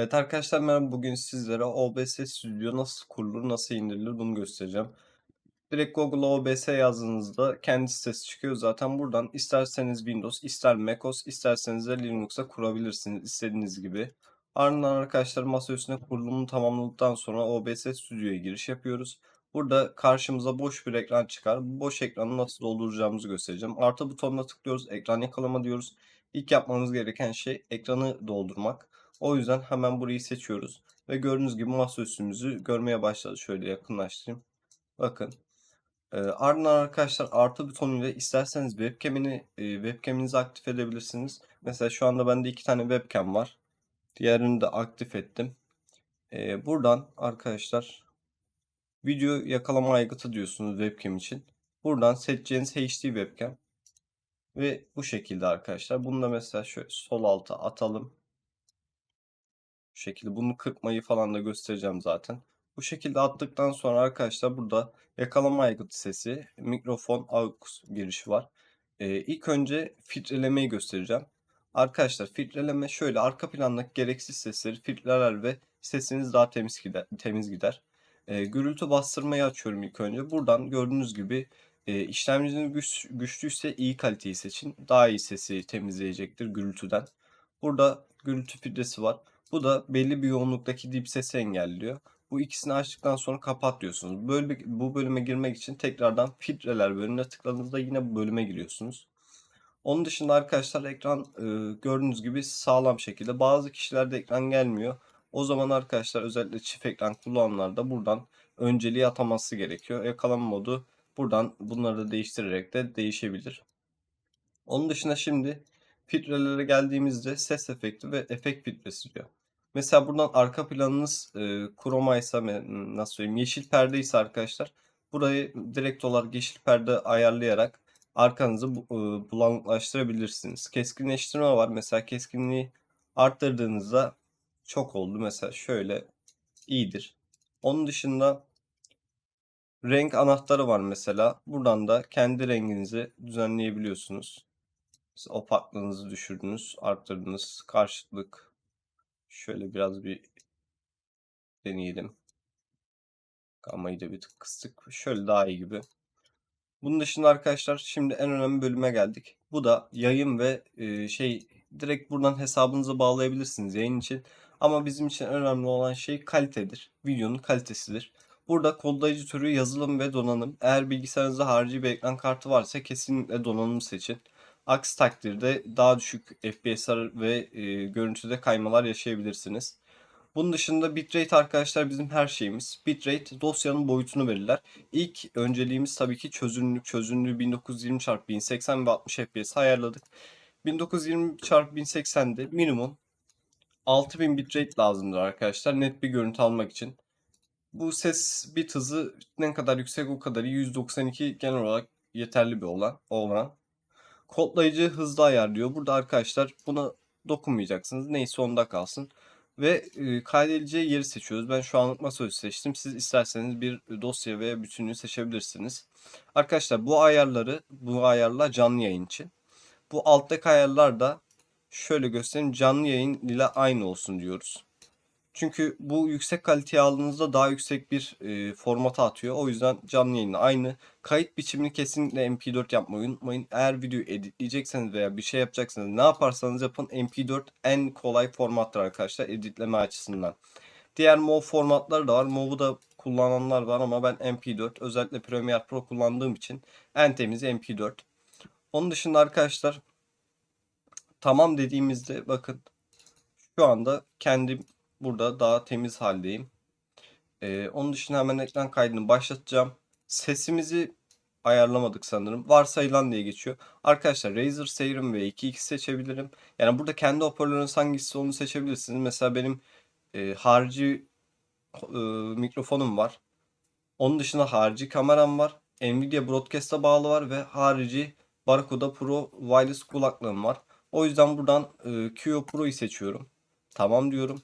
Evet arkadaşlar merhaba. Bugün sizlere OBS Studio nasıl kurulur, nasıl indirilir bunu göstereceğim. Direkt Google'a OBS yazdığınızda kendi sitesi çıkıyor zaten. Buradan isterseniz Windows, ister macOS, isterseniz de Linux'a kurabilirsiniz istediğiniz gibi. Ardından arkadaşlar masa üstüne kurulumunu tamamladıktan sonra OBS Studio'ya giriş yapıyoruz. Burada karşımıza boş bir ekran çıkar. Bu boş ekranı nasıl dolduracağımızı göstereceğim. Artı butonuna tıklıyoruz. Ekran yakalama diyoruz. İlk yapmamız gereken şey ekranı doldurmak. O yüzden hemen burayı seçiyoruz. Ve gördüğünüz gibi masaüstümüzü görmeye başladı. Şöyle yakınlaştırayım. Bakın. Ee, ardından arkadaşlar artı butonuyla isterseniz webcam'ini e, webcam'inizi aktif edebilirsiniz. Mesela şu anda bende iki tane webcam var. Diğerini de aktif ettim. Ee, buradan arkadaşlar video yakalama aygıtı diyorsunuz webcam için. Buradan seçeceğiniz HD webcam. Ve bu şekilde arkadaşlar. Bunu da mesela şöyle sol alta atalım. Şekilde bunu kırpmayı falan da göstereceğim zaten. Bu şekilde attıktan sonra arkadaşlar burada yakalama aygıtı sesi, mikrofon, aux girişi var. Ee, ilk önce filtrelemeyi göstereceğim. Arkadaşlar filtreleme şöyle arka plandaki gereksiz sesleri filtreler ve sesiniz daha temiz gider. Temiz gider. Ee, gürültü bastırmayı açıyorum ilk önce. Buradan gördüğünüz gibi e, işlemciniz güç, güçlüyse iyi kaliteyi seçin. Daha iyi sesi temizleyecektir gürültüden. Burada gürültü filtresi var. Bu da belli bir yoğunluktaki dip sesi engelliyor. Bu ikisini açtıktan sonra kapat diyorsunuz. Böyle bu bölüme girmek için tekrardan filtreler bölümüne tıkladığınızda yine bu bölüme giriyorsunuz. Onun dışında arkadaşlar ekran e, gördüğünüz gibi sağlam şekilde. Bazı kişilerde ekran gelmiyor. O zaman arkadaşlar özellikle çift ekran kullananlarda buradan önceliği ataması gerekiyor. Yakalama modu buradan bunları da değiştirerek de değişebilir. Onun dışında şimdi filtrelere geldiğimizde ses efekti ve efekt filtresi diyor. Mesela buradan arka planınız e, kroma ise nasıl söyleyeyim yeşil perde ise arkadaşlar burayı direkt olarak yeşil perde ayarlayarak arkanızı e, bulanıklaştırabilirsiniz. Keskinleştirme var. Mesela keskinliği arttırdığınızda çok oldu. Mesela şöyle iyidir. Onun dışında renk anahtarı var mesela. Buradan da kendi renginizi düzenleyebiliyorsunuz. Mesela opaklığınızı düşürdünüz, arttırdınız. Karşılık şöyle biraz bir deneyelim. Gammayı da bir tık kıstık. Şöyle daha iyi gibi. Bunun dışında arkadaşlar şimdi en önemli bölüme geldik. Bu da yayın ve şey direkt buradan hesabınıza bağlayabilirsiniz yayın için. Ama bizim için önemli olan şey kalitedir. Videonun kalitesidir. Burada kodlayıcı türü yazılım ve donanım. Eğer bilgisayarınızda harici bir ekran kartı varsa kesinlikle donanım seçin. Aksi takdirde daha düşük FPS'ler ve e, görüntüde kaymalar yaşayabilirsiniz. Bunun dışında bitrate arkadaşlar bizim her şeyimiz. Bitrate dosyanın boyutunu verirler. İlk önceliğimiz tabii ki çözünürlük. Çözünürlüğü 1920 x 1080 ve 60 FPS ayarladık. 1920 x 1080'de minimum 6000 bitrate lazımdır arkadaşlar net bir görüntü almak için. Bu ses bit hızı ne kadar yüksek o kadar iyi. 192 genel olarak yeterli bir olan. olan. Kodlayıcı hızlı ayarlıyor. Burada arkadaşlar buna dokunmayacaksınız. Neyse onda kalsın. Ve e, kaydedileceği yeri seçiyoruz. Ben şu anlık masaüstü seçtim. Siz isterseniz bir dosya veya bütünlüğü seçebilirsiniz. Arkadaşlar bu ayarları, bu ayarlar canlı yayın için. Bu alttaki ayarlar da şöyle göstereyim canlı yayın ile aynı olsun diyoruz. Çünkü bu yüksek kaliteye aldığınızda daha yüksek bir e, formata atıyor. O yüzden canlı yayınla aynı. Kayıt biçimini kesinlikle MP4 yapmayı unutmayın. Eğer video editleyecekseniz veya bir şey yapacaksanız ne yaparsanız yapın MP4 en kolay formattır arkadaşlar editleme açısından. Diğer MOV formatları da var. MOV'u da kullananlar var ama ben MP4 özellikle Premiere Pro kullandığım için en temizi MP4. Onun dışında arkadaşlar tamam dediğimizde bakın şu anda kendim burada daha temiz haldeyim. Ee, onun dışında hemen ekran kaydını başlatacağım. Sesimizi ayarlamadık sanırım. Varsayılan diye geçiyor. Arkadaşlar Razer Serum ve 2x seçebilirim. Yani burada kendi hoparlörünüz hangisi onu seçebilirsiniz. Mesela benim e, harici e, mikrofonum var. Onun dışında harici kameram var. Nvidia Broadcast'a bağlı var ve harici Barracuda Pro wireless kulaklığım var. O yüzden buradan e, QO Pro'yu seçiyorum. Tamam diyorum.